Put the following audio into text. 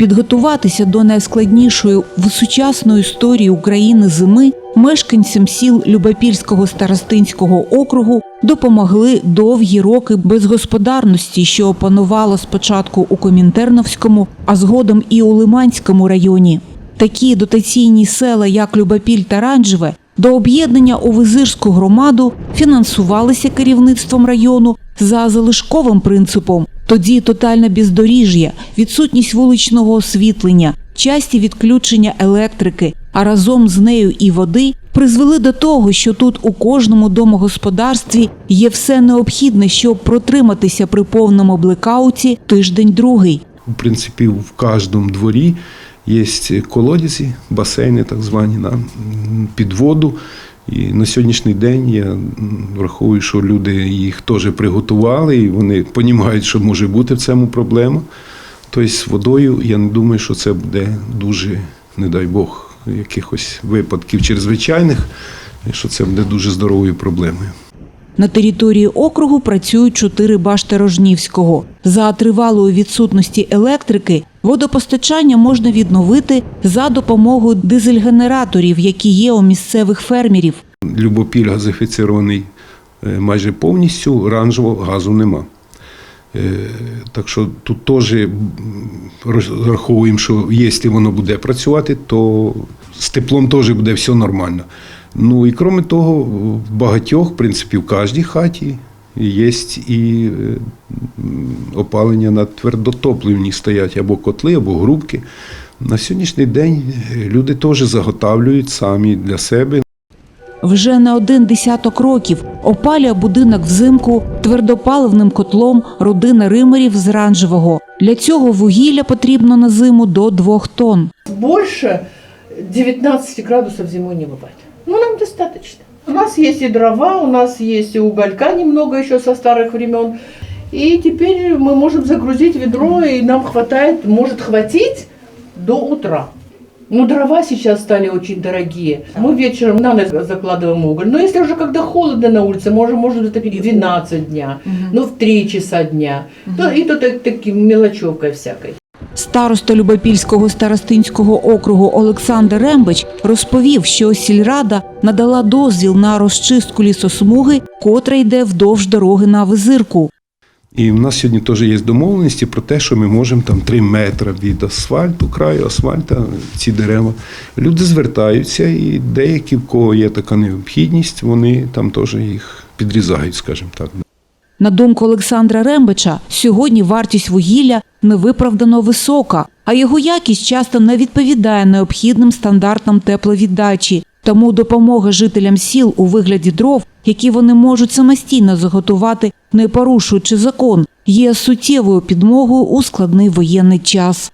Підготуватися до найскладнішої в сучасної історії України зими мешканцям сіл Любопільського старостинського округу допомогли довгі роки безгосподарності, що опанувало спочатку у Комінтерновському, а згодом і у Лиманському районі. Такі дотаційні села, як Любопіль та Ранджеве, до об'єднання у Визирську громаду фінансувалися керівництвом району за залишковим принципом. Тоді тотальне бездоріжжя, відсутність вуличного освітлення, часті відключення електрики, а разом з нею і води призвели до того, що тут у кожному домогосподарстві є все необхідне, щоб протриматися при повному блекауті тиждень другий. В принципі, в кожному дворі є колодязі, басейни так звані на м, під воду. І на сьогоднішній день я враховую, що люди їх теж приготували, і вони розуміють, що може бути в цьому проблема. Тобто з водою я не думаю, що це буде дуже, не дай Бог, якихось випадків чрезвичайних, що це буде дуже здоровою проблемою. На території округу працюють чотири башти Рожнівського. За тривалої відсутності електрики водопостачання можна відновити за допомогою дизель-генераторів, які є у місцевих фермерів. Любопіль газифіцірований е, майже повністю, оранжевого газу нема. Е, Так що тут теж розраховуємо, що якщо воно буде працювати, то з теплом теж буде все нормально. Ну і крім того, в багатьох, в принципі, в кожній хаті є і е, опалення на твердотопливні стоять або котли, або грубки. На сьогоднішній день е, люди теж заготавлюють самі для себе Вже не один десяток років опалює будинок взимку твердопаливним котлом родина римерів з Ранжевого. Для цього вугілля потрібно на зиму до двох тонн. Больше 19 градусов зимой не бывает. Ну, нам достаточно. У нас есть и дрова, у нас есть и уголька немного еще со старых времен. И теперь мы можем загрузить ведро, и нам хватает, может хватить до утра. Ну, дрова сейчас стали очень дорогие. Мы вечером на ночь закладываем уголь. Но если уже когда холодно на улице, можем, можно затопить в 12 дня, ну, в 3 часа дня. То, и то так, таким мелочевкой всякой. Староста Любопільського старостинського округу Олександр Рембич розповів, що сільрада надала дозвіл на розчистку лісосмуги, котра йде вдовж дороги на визирку. І в нас сьогодні теж є домовленості про те, що ми можемо там 3 метри від асфальту, краю асфальту, ці дерева. Люди звертаються, і деякі, в кого є така необхідність, вони там теж їх підрізають, скажімо так. На думку Олександра Рембича, сьогодні вартість вугілля невиправдано висока, а його якість часто не відповідає необхідним стандартам тепловіддачі. Тому допомога жителям сіл у вигляді дров, які вони можуть самостійно заготувати, не порушуючи закон, є суттєвою підмогою у складний воєнний час.